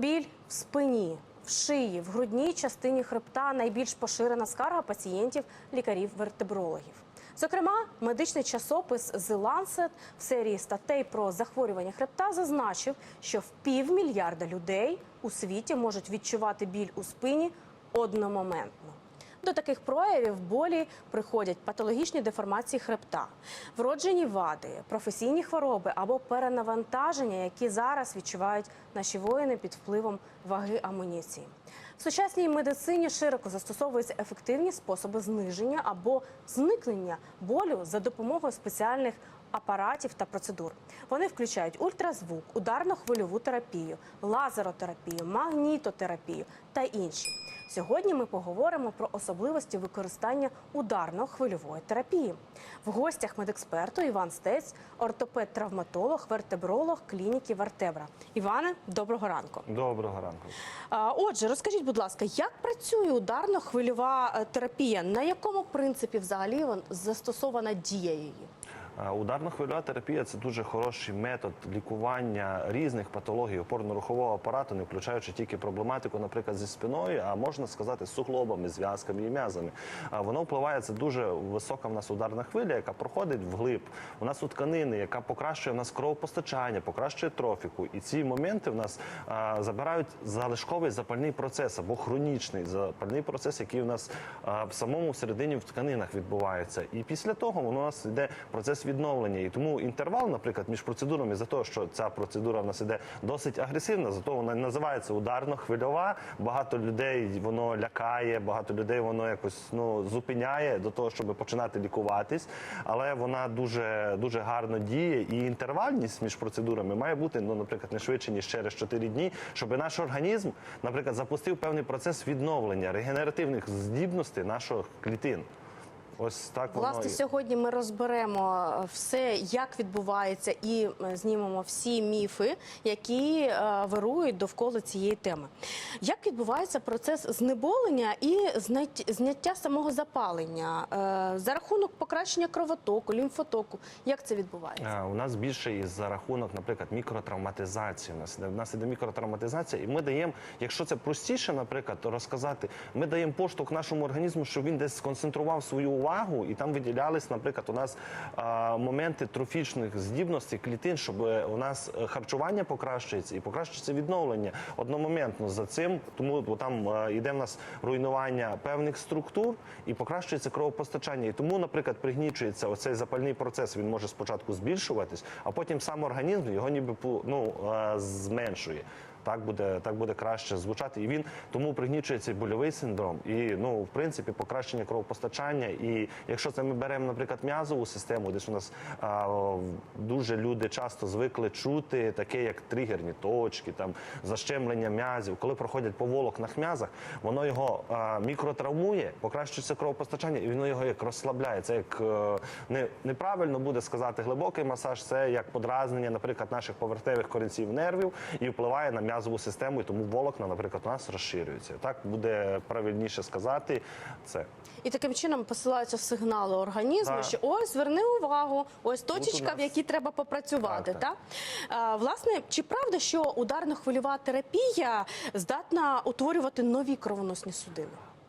Біль в спині, в шиї, в грудній частині хребта найбільш поширена скарга пацієнтів лікарів-вертебрологів. Зокрема, медичний часопис The Lancet в серії статей про захворювання хребта зазначив, що в півмільярда людей у світі можуть відчувати біль у спині одномоментно. До таких проявів болі приходять патологічні деформації хребта, вроджені вади, професійні хвороби або перенавантаження, які зараз відчувають наші воїни під впливом ваги амуніції. В сучасній медицині широко застосовуються ефективні способи зниження або зникнення болю за допомогою спеціальних апаратів та процедур. Вони включають ультразвук, ударно-хвильову терапію, лазеротерапію, магнітотерапію та інші. Сьогодні ми поговоримо про особливості використання ударно-хвильової терапії. В гостях медексперту Іван Стець, ортопед-травматолог, вертебролог клініки Вертебра. Іване, доброго ранку. Доброго ранку. Отже, розкажіть, будь ласка, як працює ударно-хвильова е, терапія? На якому принципі взагалі застосована дія її? А, Ударно-хвильова терапія це дуже хороший метод лікування різних патологій опорно-рухового апарату, не включаючи тільки проблематику, наприклад, зі спиною, а можна сказати, з суглобами, зв'язками і м'язами. А Воно впливає це дуже висока в нас ударна хвиля, яка проходить вглиб. У нас у тканини, яка покращує в нас кровопостачання, покращує трофіку. І ці моменти в нас забирають залишковий запальний процес або хронічний запальний процес, який у нас в самому всередині в тканинах відбувається. І після того воно у нас йде процес відновлення. І тому інтервал, наприклад, між процедурами за те, що ця процедура в нас іде досить агресивна, зато вона називається ударно-хвильова. Багато людей воно лякає, багато людей воно якось ну зупиняє до того, щоб починати лікуватись. Але вона дуже дуже гарно діє. І інтервальність між процедурами має бути, ну, наприклад, не швидше ніж через 4 дні, щоб наш організм, наприклад, запустив певний процес відновлення регенеративних здібностей наших клітин. Ось так воно Власне, і- сьогодні ми розберемо е, все, як відбувається, і знімемо всі міфи, які е, вирують довкола цієї теми. Як відбувається процес знеболення і зняття самого запалення Е, за рахунок покращення кровотоку, лімфотоку? Як це відбувається? У нас більше і за рахунок, наприклад, мікротравматизації. У нас іде, у нас іде мікротравматизація, і ми даємо, якщо це простіше, наприклад, розказати, ми даємо поштовх нашому організму, щоб він десь сконцентрував свою увагу, і там виділялись, наприклад, у нас моменти трофічних здібностей клітин, щоб е, у нас е, харчування покращується і покращується відновлення одномоментно за цим. Тому там е, йде в нас руйнування певних структур і покращується кровопостачання. І тому, наприклад, пригнічується оцей запальний процес. Він може спочатку збільшуватись, а потім сам організм його ніби ну, е, зменшує. Так буде, так буде краще звучати. І він тому пригнічується больовий синдром, і ну, в принципі, покращення кровопостачання. І якщо це ми беремо, наприклад, м'язову систему, десь у нас а, дуже люди часто звикли чути таке, як тригерні точки, там защемлення м'язів. Коли проходять по волокнах м'язах, воно його а, мікротравмує, покращується кровопостачання, і воно його як розслабляє. Це як е, не, неправильно буде сказати глибокий масаж, це як подразнення, наприклад, наших повертевих корінців нервів і впливає на м'язову систему, і тому волокна, наприклад, у нас розширюються. Так буде правильніше сказати це. І таким чином посилаються сигнали організму, Так. що ось зверни увагу, ось точечка, в якій треба попрацювати. Так, Так, так. Е, власне, чи правда, що ударно-хвильова терапія здатна утворювати нові кровоносні судини?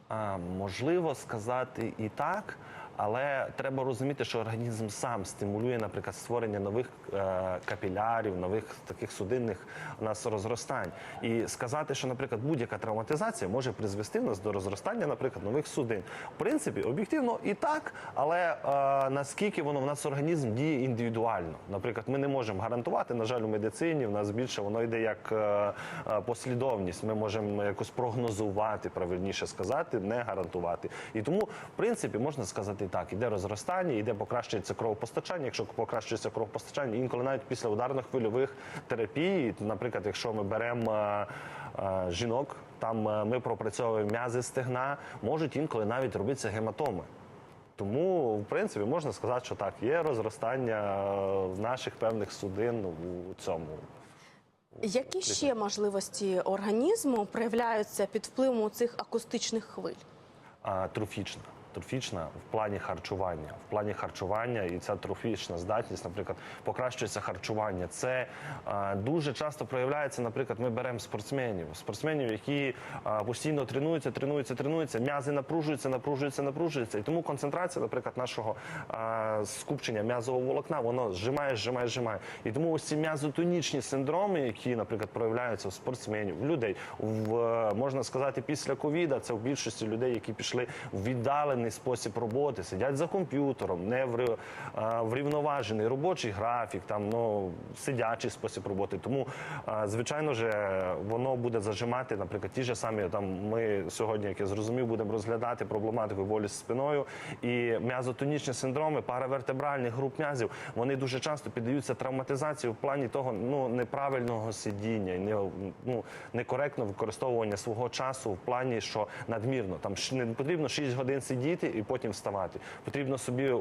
А, можливо сказати і так, але треба розуміти, що організм сам стимулює, наприклад, створення нових е, капілярів, нових таких судинних у нас розростань. І сказати, що, наприклад, будь-яка травматизація може призвести в нас до розростання, наприклад, нових судин. В принципі, об'єктивно і так, але е, наскільки воно в нас організм діє індивідуально. Наприклад, ми не можемо гарантувати, на жаль, у медицині в нас більше воно йде як е, е, послідовність. Ми можемо якось прогнозувати, правильніше сказати, не гарантувати. І тому, в принципі, можна сказати так: іде розростання, іде покращується кровопостачання. Якщо покращується кровопостачання, інколи навіть після ударно-хвильових терапій, наприклад, якщо ми беремо е, е, жінок, там е, ми пропрацьовуємо м'язи стегна, можуть інколи навіть робитися гематоми. Тому, в принципі, можна сказати, що так, є розростання наших певних судин у цьому. Які ще можливості організму проявляються під впливом цих акустичних хвиль? А, трофічна. Трофічна в плані харчування. В плані харчування і ця трофічна здатність, наприклад, покращується харчування. Це е, дуже часто проявляється. Наприклад, ми беремо спортсменів, спортсменів, які е, постійно тренуються, тренуються, тренуються, м'язи напружуються, напружуються, напружуються. І тому концентрація, наприклад, нашого е, скупчення м'язового волокна, воно зжимає, зжимає, зжимає. І тому ось ці м'язотонічні синдроми, які, наприклад, проявляються у спортсменів, у людей, в е, можна сказати, після ковіда, це в більшості людей, які пішли в віддалений спосіб роботи, сидять за комп'ютером, не в, врівноважений робочий графік, там ну сидячий спосіб роботи. Тому, звичайно ж, воно буде зажимати, наприклад, ті ж самі там. Ми сьогодні, як я зрозумів, будемо розглядати проблематику болі з спиною і м'язотонічні синдроми паравертебральних груп м'язів. Вони дуже часто піддаються травматизації в плані того ну неправильного сидіння, не ну некоректно використовування свого часу в плані, що надмірно там не потрібно 6 годин сидіти і потім вставати. Потрібно собі е,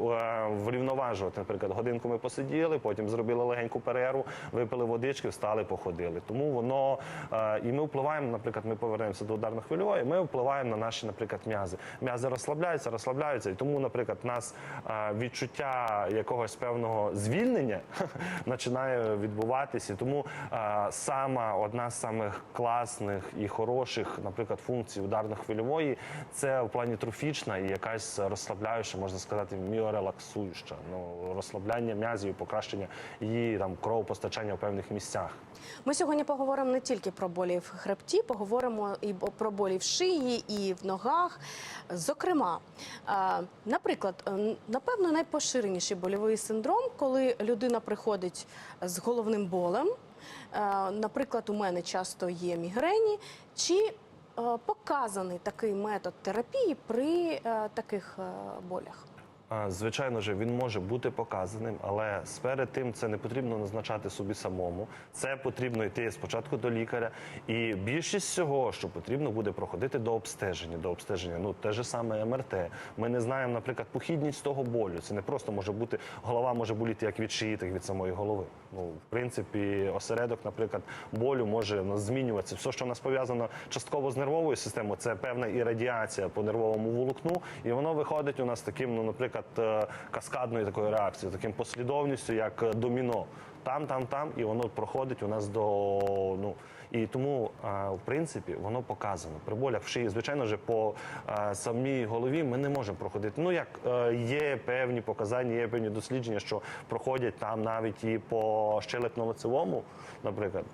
врівноважувати. Наприклад, годинку ми посиділи, потім зробили легеньку перерву, випили водички, встали, походили. Тому воно е, і ми впливаємо. Наприклад, ми повернемося до ударно-хвильової. Ми впливаємо на наші, наприклад, м'язи. М'язи розслабляються, розслабляються, і тому, наприклад, нас е, відчуття якогось певного звільнення починає відбуватися. Тому сама одна з самих класних і хороших, наприклад, функцій ударно-хвильової це в плані трофічна і якась розслабляюча, можна сказати, міорелаксуюча. Ну розслабляння м'язів, покращення її там кровопостачання в певних місцях. Ми сьогодні поговоримо не тільки про болі в хребті, поговоримо і про болі в шиї, і в ногах. Зокрема, е, наприклад, е, напевно, найпоширеніший больовий синдром, коли людина приходить з головним болем. Е, Наприклад, у мене часто є мігрені, чи показаний такий метод терапії при е, таких е, болях? Звичайно ж, він може бути показаним, але сперед тим це не потрібно назначати собі самому. Це потрібно йти спочатку до лікаря. І більшість всього, що потрібно буде проходити до обстеження. До обстеження, ну те ж саме МРТ. Ми не знаємо, наприклад, похідність того болю. Це не просто може бути голова може боліти як від шиї, так від самої голови. Ну, в принципі, осередок, наприклад, болю може ну, змінюватися. Все, що в нас пов'язано частково з нервовою системою, це певна і радіація по нервовому волокну, і воно виходить у нас таким, ну, наприклад, е, каскадною такою реакцією, таким послідовністю, як доміно. Там, там, там, і воно проходить у нас до ну і тому, е, в принципі, воно показано. При болях в шиї, звичайно ж, по е, самій голові ми не можемо проходити. Ну як е, є певні показання, є певні дослідження, що проходять там навіть і по щелепно-лицевому, наприклад.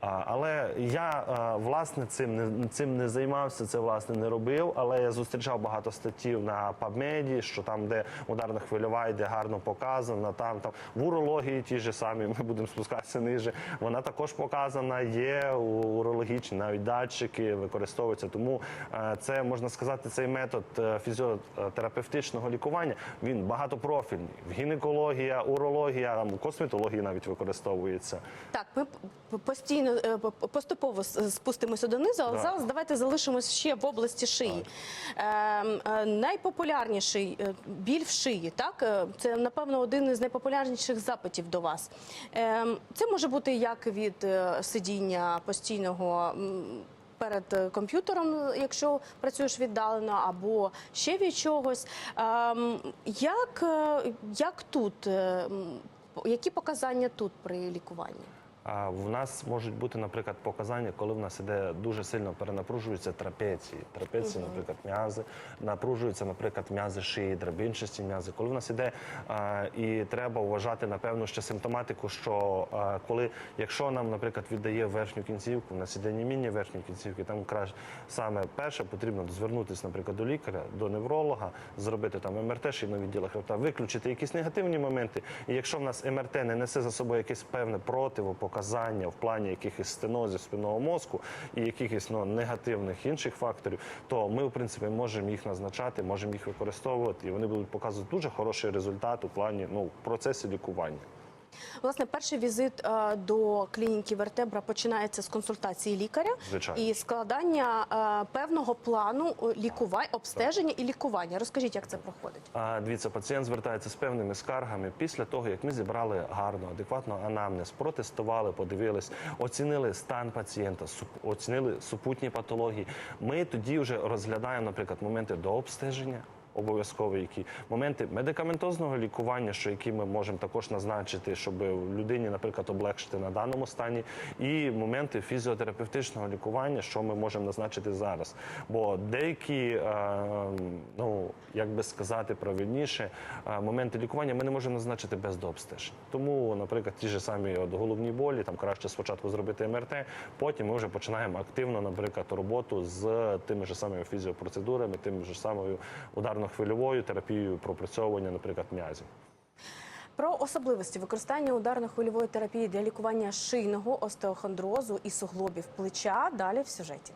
Але я е, власне цим не цим не займався, це власне не робив. Але я зустрічав багато статтів на PubMed, що там, де ударна хвильова йде гарно показана, там там в урології ті ж самі, ми будемо спускатися ниже. Вона також показана, є у- урологічні, навіть датчики використовуються. Тому е, це можна сказати, цей метод е, фізіотерапевтичного лікування він багатопрофільний. В гінекологія, урологія, там, косметологія навіть використовується. Так, ми постійно е, п- поступово спустимося донизу, але Да. зараз давайте залишимось ще в області шиї. Ем, е, найпопулярніший е, біль в шиї, так Е, це напевно один із найпопулярніших запитів до вас. Ем, це може бути як від е, сидіння постійного. Перед е, комп'ютером, якщо працюєш віддалено, або ще від чогось. Ем, Як, е, як тут, е, які показання тут при лікуванні? А в нас можуть бути, наприклад, показання, коли в нас іде дуже сильно перенапружуються трапеції. Трапеції, наприклад, м'язи, напружуються, наприклад, м'язи шиї, драбинчасті м'язи. Коли в нас іде а, і треба вважати, напевно, ще симптоматику, що а, коли, якщо нам, наприклад, віддає верхню кінцівку, в нас іде німіння верхньої кінцівки, там краще саме перше потрібно звернутися, наприклад, до лікаря, до невролога, зробити там МРТ шийного відділу хребта, виключити якісь негативні моменти. І якщо в нас МРТ не несе за собою якесь певне противопоказання в плані якихось стенозів спинного мозку і якихось ну, негативних інших факторів, то ми, в принципі, можемо їх назначати, можемо їх використовувати, і вони будуть показувати дуже хороший результат у плані ну, в процесі лікування. Власне, перший візит е, до клініки Вертебра починається з консультації лікаря Звичайно. і складання е, певного плану лікування, обстеження і лікування. Розкажіть, як це проходить? Дивіться, пацієнт звертається з певними скаргами після того, як ми зібрали гарно, адекватно анамнез, протестували, подивились, оцінили стан пацієнта, оцінили супутні патології. Ми тоді вже розглядаємо, наприклад, моменти до обстеження. Обов'язковий, які моменти медикаментозного лікування, що які ми можемо також назначити, щоб людині, наприклад, облегшити на даному стані, і моменти фізіотерапевтичного лікування, що ми можемо назначити зараз. Бо деякі, е, ну як би сказати правильніше, е, моменти лікування ми не можемо назначити без дообстежень. Тому, наприклад, ті ж самі от, головні болі, там краще спочатку зробити МРТ, потім ми вже починаємо активно, наприклад, роботу з тими ж самими фізіопроцедурами, тим ж самою ударно-хвильовою терапією пропрацьовування, наприклад, м'язів. Про особливості використання ударно-хвильової терапії для лікування шийного остеохондрозу і суглобів плеча далі в сюжеті.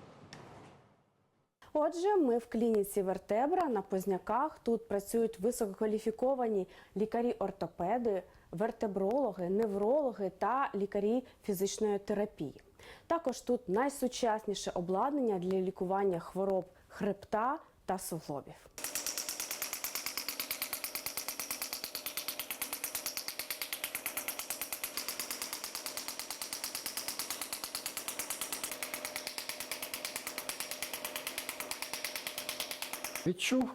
Отже, ми в клініці Вертебра на Позняках. Тут працюють висококваліфіковані лікарі-ортопеди, вертебрологи, неврологи та лікарі фізичної терапії. Також тут найсучасніше обладнання для лікування хвороб хребта та суглобів. Відчув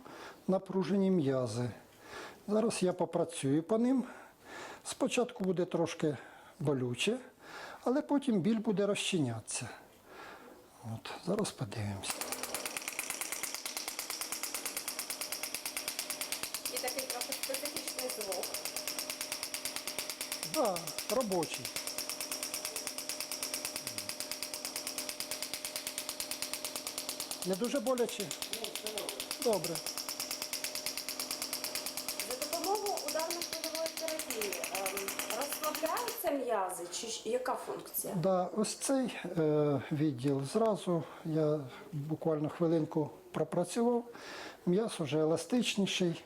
напружені м'язи. Зараз я попрацюю по ним. Спочатку буде трошки болюче, але потім біль буде розчинятися. От, зараз подивимося. І такий трохи специфічний звук. Да, робочий. Не дуже боляче? Добре. За допомогою ударно-хвильової терапії ем, розслабляються м'язи, чи яка функція? Да, ось цей е, відділ зразу я буквально хвилинку пропрацював. М'яз вже еластичніший.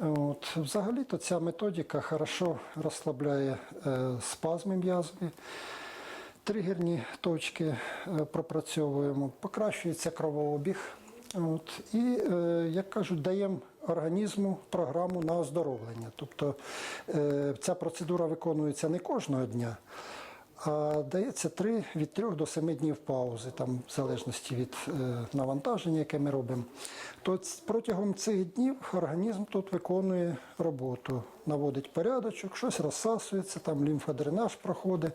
От, взагалі-то ця методика хорошо розслабляє е, спазми м'язові. Тригерні точки е, пропрацьовуємо, покращується кровообіг. От, і, е, як кажуть, даємо організму програму на оздоровлення. Тобто е, ця процедура виконується не кожного дня, а дається 3, від 3 до 7 днів паузи, там, в залежності від е, навантаження, яке ми робимо. То протягом цих днів організм тут виконує роботу, наводить порядочок, щось розсасується, там лімфодренаж проходить,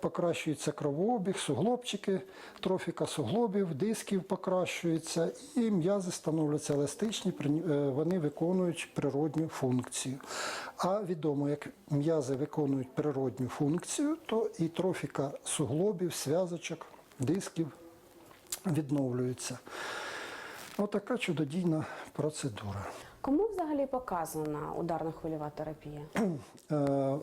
покращується кровообіг, суглобчики, трофіка суглобів, дисків покращується, і м'язи становляться еластичні, е, вони виконують природню функцію. А відомо, як м'язи виконують природню функцію, то і трофіка суглобів, зв'язочок, дисків відновлюється. Отака чудодійна процедура. Кому взагалі показана ударно-хвильова терапія? Е,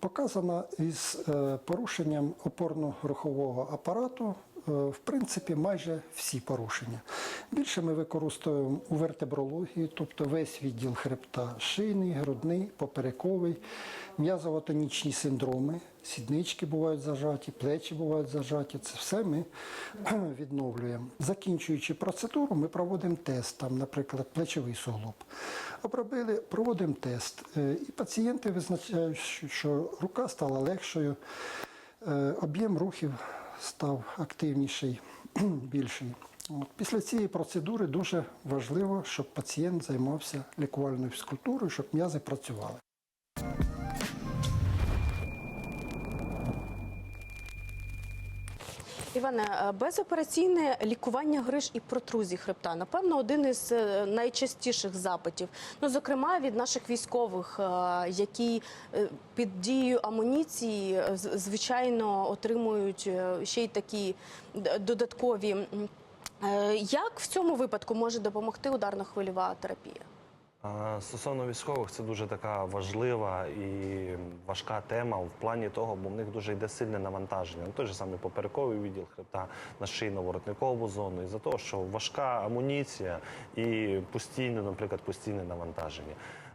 Показана із е, порушенням опорно-рухового апарату, в принципі, майже всі порушення. Більше ми використовуємо у вертебрології, тобто весь відділ хребта, шийний, грудний, поперековий, м'язово-тонічні синдроми, сіднички бувають зажаті, плечі бувають зажаті. Це все ми відновлюємо. Закінчуючи процедуру, ми проводимо тест, там, наприклад, плечовий суглоб. Обробили, проводимо тест. Е, І пацієнти визначають, що- що рука стала легшою, е, об'єм рухів став активніший, більший. Після цієї процедури дуже важливо, щоб пацієнт займався лікувальною фізкультурою, щоб м'язи працювали. Іване, е, безопераційне лікування гриж і протрузій хребта, напевно, один із е, найчастіших запитів. Ну, зокрема, від наших військових, е, які під дією амуніції, звичайно, отримують ще й такі додаткові. Як в цьому випадку може допомогти ударно-хвильова терапія? Стосовно військових, це дуже така важлива і важка тема в плані того, бо в них дуже йде сильне навантаження. На той же самий поперековий відділ хребта на шийно-воротникову зону, із-за того, що важка амуніція і постійне, наприклад, постійне навантаження.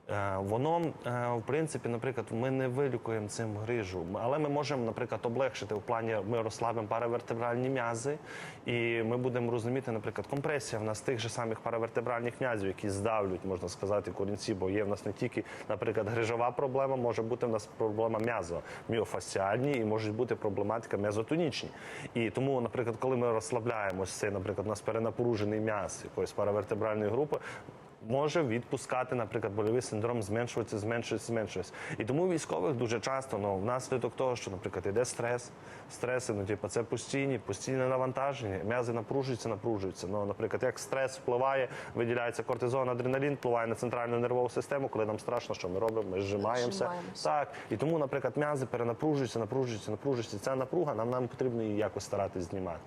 Е, Воно, е, в принципі, наприклад, ми не вилікуємо цим грижу, але ми можемо, наприклад, облегшити в плані ми розслабимо паравертебральні м'язи, і ми будемо розуміти, наприклад, компресія в нас тих же самих паравертебральних м'язів, які здавлюють, можна сказати, корінці, бо є в нас не тільки, наприклад, грижова проблема, може бути в нас проблема м'язова, міофасціальні і можуть бути проблематика м'язотонічні. І тому, наприклад, коли ми розслабляємося, це, наприклад, у нас перенапружений м'яз якоїсь паравертебральної групи. Може відпускати, наприклад, больовий синдром, зменшуватися, зменшується, зменшується. І тому військових дуже часто ну, внаслідок того, що, наприклад, іде стрес, стреси, ну, типу, це постійні, постійне навантаження, м'язи напружуються, напружуються. Ну, наприклад, як стрес впливає, виділяється кортизон, адреналін, впливає на центральну нервову систему, коли нам страшно, що ми робимо, ми зжимаємося. Так, і тому, наприклад, м'язи перенапружуються, напружуються, напружуються. Ця напруга нам, нам потрібно її якось старатись знімати.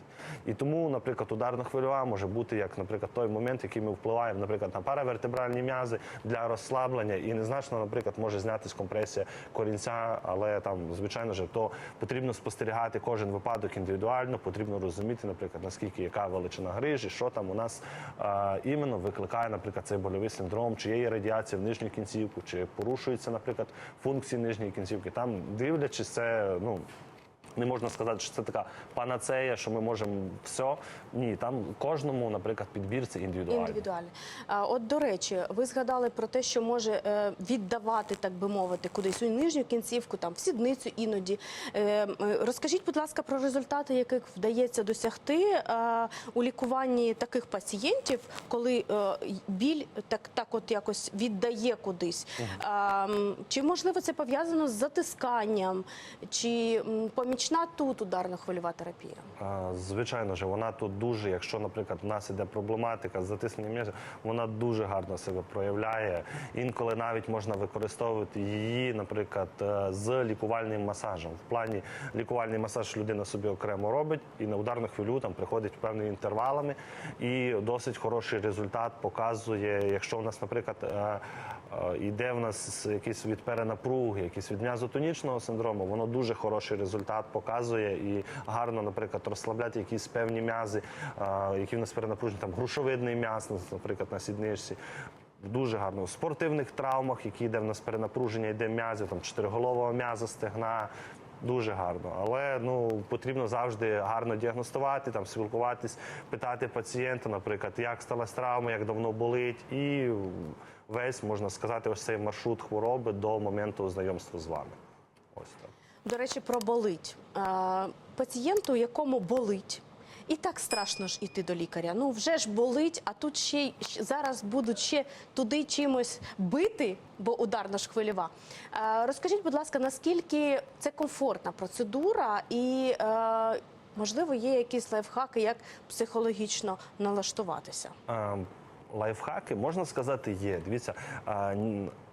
І тому, наприклад, ударно-хвильова може бути як, наприклад, той момент, який ми впливаємо, наприклад, на паравертебральні м'язи для розслаблення, і незначно, наприклад, може знятись компресія корінця, але там, звичайно ж, то потрібно спостерігати кожен випадок індивідуально, потрібно розуміти, наприклад, наскільки яка величина грижі, що там у нас а, іменно викликає, наприклад, цей больовий синдром, чи є радіація в нижню кінцівку, чи порушуються, наприклад, функції нижньої кінцівки. Там дивлячись, це ну. Не можна сказати, що це така панацея, що ми можемо все. Ні, там кожному, наприклад, підбір це індивідуально. Індивідуально. От до речі, ви згадали про те, що може е, віддавати, так би мовити, кудись у нижню кінцівку, там в сідницю іноді. Е, Розкажіть, будь ласка, про результати, яких вдається досягти е, у лікуванні таких пацієнтів, коли біль так, так от якось віддає кудись. М, Чи можливо це пов'язано з затисканням, чи м, помічна тут ударно-хвильова терапія? А, Звичайно ж, вона тут дуже, якщо, наприклад, в нас іде проблематика з затисненням м'язів, вона дуже гарно себе проявляє. Інколи навіть можна використовувати її, наприклад, е, з лікувальним масажем. В плані лікувальний масаж людина собі окремо робить і на ударну хвилю там приходить певними інтервалами, і досить хороший результат показує, якщо у нас, наприклад, е, е, йде в нас якийсь від перенапруги, якийсь від м'язотонічного синдрому, воно дуже хороший результат показує і гарно, наприклад, розслабляти якісь певні м'язи, які в нас перенапружені, там грушовидний м'яз, наприклад, на сідничці. Дуже гарно. У спортивних травмах, які йде в нас перенапруження, йде м'язів, там чотириголового м'яза, стегна. Дуже гарно, але ну потрібно завжди гарно діагностувати, там спілкуватись, питати пацієнта, наприклад, як сталася травма, як давно болить, і весь можна сказати, ось цей маршрут хвороби до моменту знайомства з вами. До речі, про болить. Пацієнту, якому болить, і так страшно ж іти до лікаря. Ну вже ж болить, а тут ще й зараз будуть ще туди чимось бити, бо ударна ж хвильова. Розкажіть, будь ласка, наскільки це комфортна процедура, і е, можливо є якісь лайфхаки, як психологічно налаштуватися? Е, Лайфхаки можна сказати є. Дивіться,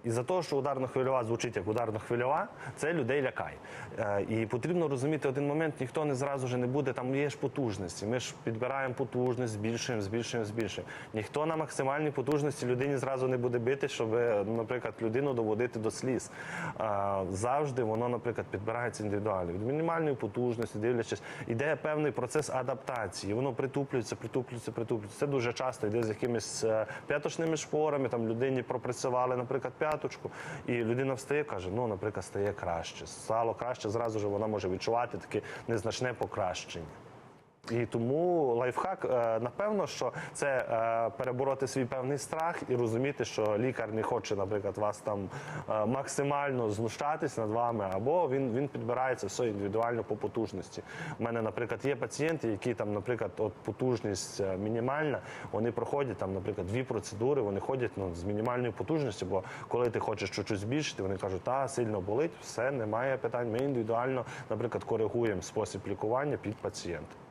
н- із-за того, що ударно-хвильова звучить як ударно-хвильова, це людей лякає. Е, І потрібно розуміти один момент, ніхто не зразу ж не буде, там є ж потужності. Ми ж підбираємо потужність, збільшуємо, збільшуємо, збільшуємо. Ніхто на максимальній потужності людині зразу не буде бити, щоб, е, наприклад, людину доводити до сліз. Е, Завжди воно, наприклад, підбирається індивідуально. Від мінімальної потужності, дивлячись, іде певний процес адаптації. Воно притуплюється, притуплюється, притуплюється. Це дуже часто йде з якимись п'яточними шпорами. Там людині пропрацювали, наприклад, п'яточку, і людина встає, каже: ну, наприклад, стає краще. Стало краще, зразу ж вона може відчувати таке незначне покращення. І тому лайфхак, е, напевно, що це е, перебороти свій певний страх і розуміти, що лікар не хоче, наприклад, вас там е, максимально знущатись над вами, або він, він підбирається все індивідуально по потужності. У мене, наприклад, є пацієнти, які там, наприклад, от потужність мінімальна, вони проходять там, наприклад, дві процедури, вони ходять ну, з мінімальною потужністю, бо коли ти хочеш щось збільшити, вони кажуть, та сильно болить, все, немає питань. Ми індивідуально, наприклад, коригуємо спосіб лікування під пацієнта.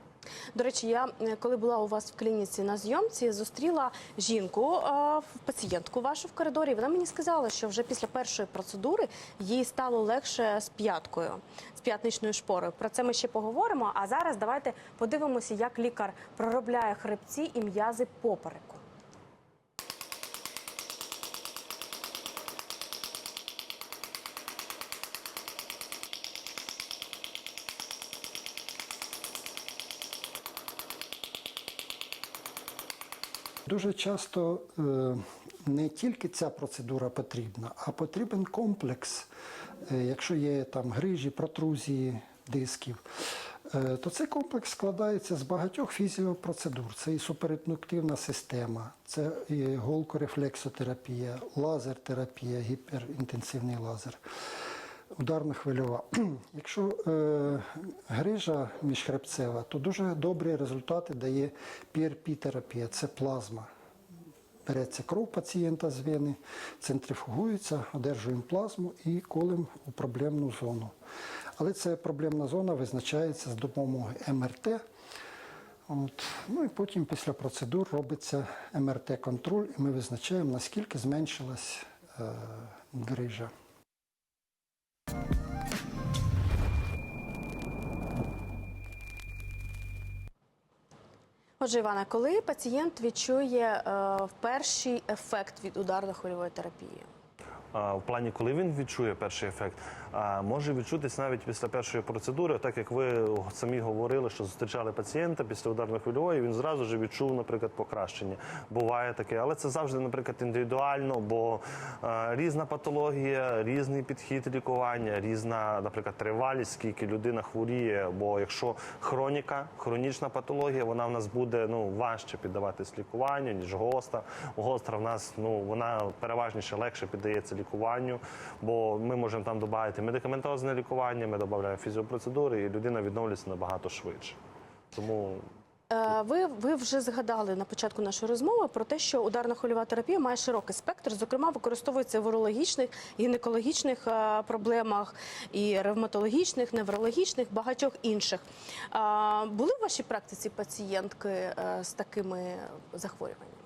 До речі, я е, коли була у вас в клініці на зйомці, зустріла жінку, е, пацієнтку вашу в коридорі. Вона мені сказала, що вже після першої процедури їй стало легше з п'яткою, з п'ятничною шпорою. Про це ми ще поговоримо. А зараз давайте подивимося, як лікар проробляє хребці і м'язи попереку. Дуже часто е, не тільки ця процедура потрібна, а потрібен комплекс. Е, Якщо є там грижі, протрузії дисків, е, то цей комплекс складається з багатьох фізіопроцедур. Це і суперіндуктивна система, це і голкорефлексотерапія, лазертерапія, гіперінтенсивний лазер. Ударна хвильова. Якщо е, грижа міжхребцева, то дуже добрі результати дає PRP-терапія, це плазма. береться кров пацієнта з вени, центрифугується, одержуємо плазму і колем у проблемну зону. Але ця проблемна зона визначається з допомогою МРТ. От. Ну і потім після процедур робиться МРТ-контроль, і ми визначаємо, наскільки зменшилась е, грижа. Отже, Івана, коли пацієнт відчує е, перший ефект від ударно-хвильової терапії? А, В плані, коли він відчує перший ефект, може відчутись навіть після першої процедури, так як ви самі говорили, що зустрічали пацієнта після ударно-хвильової, він зразу ж відчув, наприклад, покращення. Буває таке, але це завжди, наприклад, індивідуально, бо різна патологія, різний підхід лікування, різна, наприклад, тривалість, скільки людина хворіє. Бо якщо хроніка, хронічна патологія, вона в нас буде ну важче піддаватись лікуванню, ніж гостра. Гостра в нас ну вона переважніше легше піддається лікуванню, бо ми можемо там додати медикаментозне лікування, ми додаємо фізіопроцедури, і людина відновлюється набагато швидше. Тому Е, Ви, ви вже згадали на початку нашої розмови про те, що ударно-хвильова терапія має широкий спектр. Зокрема, використовується в урологічних, гінекологічних е, проблемах і ревматологічних, неврологічних, багатьох інших. Е, Були в вашій практиці пацієнтки з такими захворюваннями?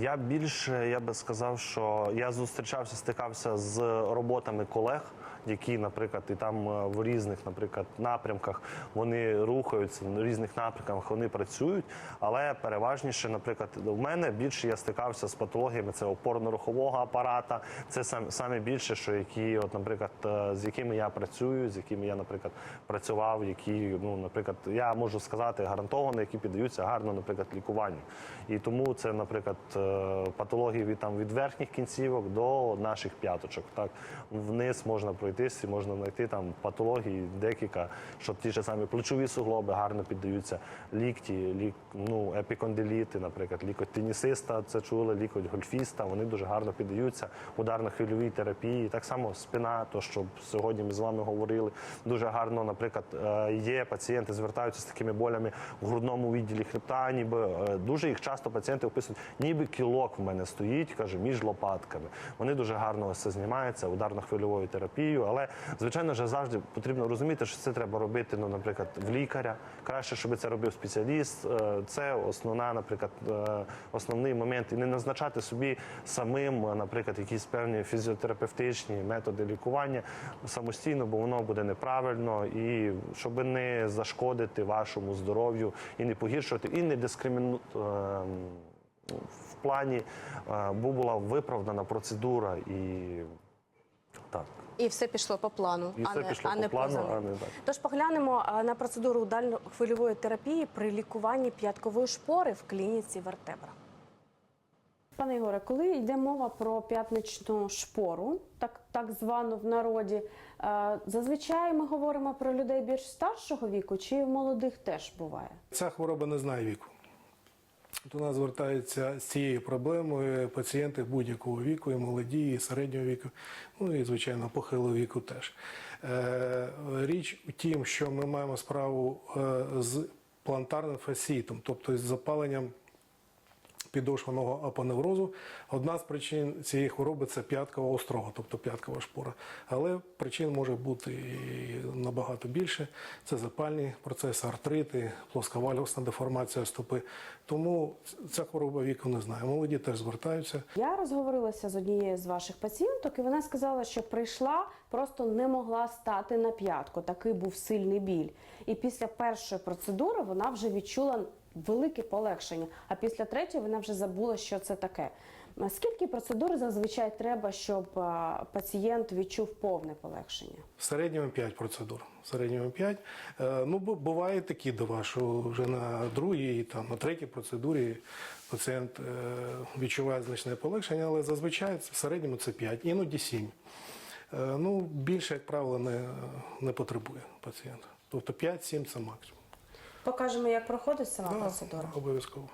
Я більше я би сказав, що я зустрічався, стикався з роботами колег, які, наприклад, і там е, в різних, наприклад, напрямках вони рухаються в різних напрямках, вони працюють. Але переважніше, наприклад, в мене більше я стикався з патологіями це опорно-рухового апарата. Це сам саме більше, що які, от, наприклад, е, з якими я працюю, з якими я, наприклад, працював, які, ну, наприклад, я можу сказати гарантовано, які піддаються гарно, наприклад, лікуванню. І тому це, наприклад, е, патології від там від верхніх кінцівок до наших п'яточок. Так вниз можна пройтись і можна знайти там патології, декілька, що ті ж самі плечові суглоби гарно піддаються, лікті, лік, ну, епікондиліти, наприклад, лікоть тенісиста, це чули, лікоть гольфіста. Вони дуже гарно піддаються ударно-хвильовій терапії. Так само спина, то що сьогодні ми з вами говорили, дуже гарно, наприклад, е, є пацієнти, звертаються з такими болями в грудному відділі хребта, ніби е, дуже їх часто пацієнти описують, ніби кілок в мене стоїть, каже, між лопатками. Вони дуже гарно це знімаються ударно-хвильовою терапією, але звичайно ж завжди потрібно розуміти, що це треба робити, ну, наприклад, в лікаря. Краще, щоб це робив спеціаліст. Е, Це основна, наприклад, е, основний момент. І не назначати собі самим, е, наприклад, якісь певні фізіотерапевтичні методи лікування самостійно, бо воно буде неправильно, і щоб не зашкодити вашому здоров'ю і не погіршувати, і не дискримінувати. В плані була виправдана процедура і так. І все пішло по плану, І а все не, пішло а по не плану, поза а не так. Тож поглянемо а, на процедуру ударно-хвильової терапії при лікуванні п'яткової шпори в клініці Вертебра. Пане Ігоре, коли йде мова про п'ятничну шпору, так, так звану в народі, е, зазвичай ми говоримо про людей більш старшого віку, чи в молодих теж буває? Ця хвороба не знає віку. До нас звертаються з цією проблемою пацієнти будь-якого віку, і молоді, і середнього віку, ну і звичайно похилого віку теж. Е, Річ у тім, що ми маємо справу е, з плантарним фасітом, тобто з запаленням підошвеного апоневрозу. Одна з причин цієї хвороби це п'яткова острога, тобто п'яткова шпора. Але причин може бути і набагато більше. Це запальні процеси, артрити, плосковальгосна деформація стопи. Тому ця хвороба віку не знає. Молоді теж звертаються. Я розговорилася з однією з ваших пацієнток, і вона сказала, що прийшла, просто не могла стати на п'ятку. Такий був сильний біль. І після першої процедури вона вже відчула велике полегшення. А після третьої вона вже забула, що це таке. Скільки процедур зазвичай треба, щоб пацієнт відчув повне полегшення? В середньому 5 процедур. В середньому 5. Е, Ну, бу- буває такі дива, що вже на другій, там, на третій процедурі пацієнт е, відчуває значне полегшення, але зазвичай в середньому це 5, іноді 7. Е, Ну, більше, як правило, не, не потребує пацієнт. Тобто 5-7 це максимум. Покажемо, як проходить сама Да, процедура. Обов'язково.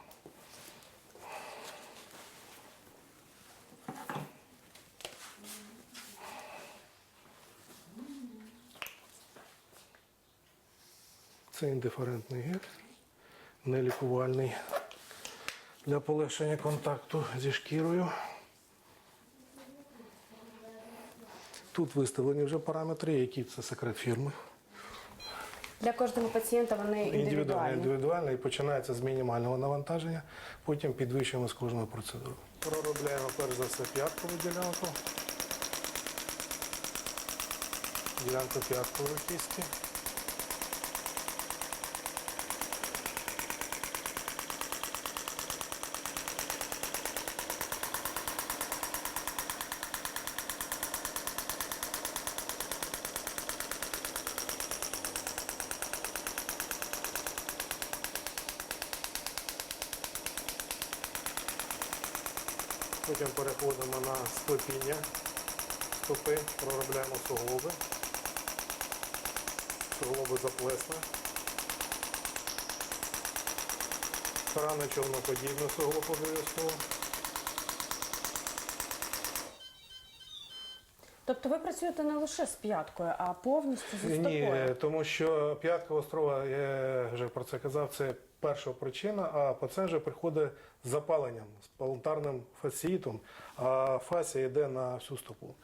Це індиферентний герц, нелікувальний. для полегшення контакту зі шкірою. Тут виставлені вже параметри, які це секрет фірми. Для кожного пацієнта вони Індивідуально, індивідуальні. індивідуально і починається з мінімального навантаження, потім підвищуємо з кожного процедуру. Проробляємо перш за все п'яткову ділянку. Ділянку п'яткової кісті. Потім переходимо на склепіння стопи, проробляємо суглоби. Суглоби заплесне. Рано човноподібне суглоб обов'язково. Тобто ви працюєте не лише з п'яткою, а повністю зі Ні, тому що п'ятка острова, я вже про це казав, це перша причина, а вже приходить з запаленням, з палантарним фасіїтом, а фасія йде на всю стопу.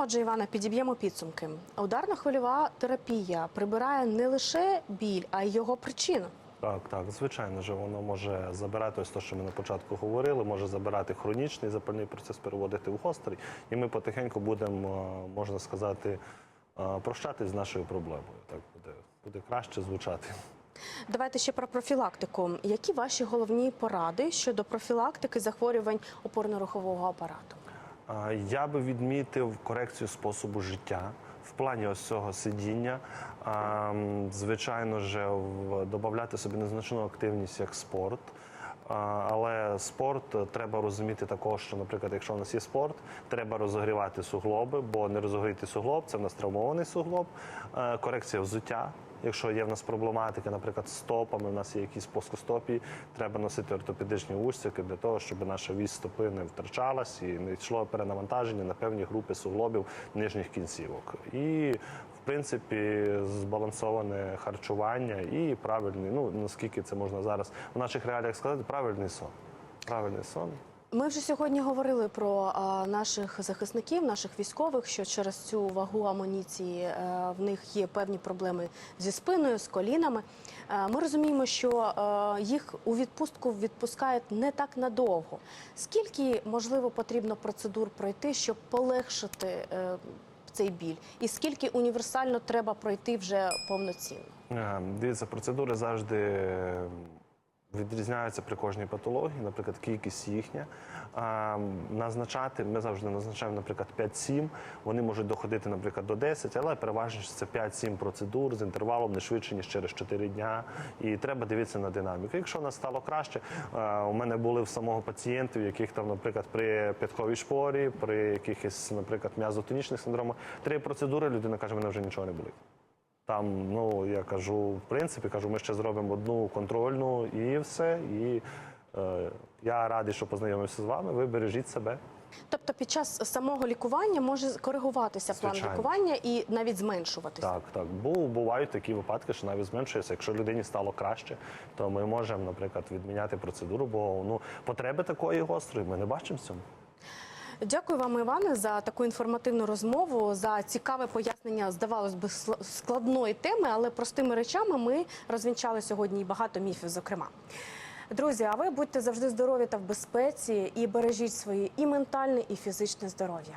Отже, Івана, підіб'ємо підсумки. Ударно-хвильова терапія прибирає не лише біль, а й його причину. Так, так, звичайно ж, воно може забирати ось те, що ми на початку говорили, може забирати хронічний запальний процес, переводити в гострий, і ми потихеньку будемо, е, можна сказати, е, прощатись з нашою проблемою. Так буде, буде краще звучати. Давайте ще про профілактику. Які ваші головні поради щодо профілактики захворювань опорно-рухового апарату? Я би відмітив корекцію способу життя в плані ось цього сидіння. Звичайно ж, додати собі незначну активність як спорт. Але спорт е, треба розуміти також, що, наприклад, якщо у нас є спорт, треба розогрівати суглоби, бо не розогріти суглоб це в нас травмований суглоб, Е, корекція взуття. Якщо є в нас проблематика, наприклад, з стопами, у нас є якісь плоскостопі, треба носити ортопедичні устілки для того, щоб наша вісь стопи не втрачалась і не йшло перенавантаження на певні групи суглобів нижніх кінцівок. І в принципі збалансоване харчування і правильний, ну наскільки це можна зараз в наших реаліях сказати, правильний сон. Правильний сон. Ми вже сьогодні говорили про наших захисників, наших військових, що через цю вагу амуніції е, в них є певні проблеми зі спиною, з колінами. Е, ми розуміємо, що е, їх у відпустку відпускають не так надовго. Скільки можливо потрібно процедур пройти, щоб полегшити цей біль, і скільки універсально треба пройти вже повноцінно? Дивіться, процедури завжди відрізняються при кожній патології, наприклад, кількість їхня. Назначати, ми завжди назначаємо, наприклад, 5-7, вони можуть доходити, наприклад, до 10, але переважно це 5-7 процедур з інтервалом не швидше, ніж через 4 дня. І треба дивитися на динаміку. Якщо нас стало краще, у мене були в самого пацієнтів, яких там, наприклад, при п'ятковій шпорі, при якихось, наприклад, м'язотонічних синдромах, три процедури людина каже, мене вже нічого не болить. Там, ну я кажу, в принципі, кажу, ми ще зробимо одну контрольну і все. І е, я радий, що познайомився з вами. Ви бережіть себе. Тобто під час самого лікування може коригуватися план Звичайно. лікування і навіть зменшуватися. Так, так. Бо бувають такі випадки, що навіть зменшується. Якщо людині стало краще, то ми можемо, наприклад, відміняти процедуру, бо ну потреби такої гострої ми не бачимо в цьому. Дякую вам, Іване, за таку інформативну розмову, за цікаве пояснення, здавалось би, складної теми, але простими речами ми розвінчали сьогодні і багато міфів, зокрема. Друзі, а ви будьте завжди здорові та в безпеці і бережіть своє і ментальне, і фізичне здоров'я.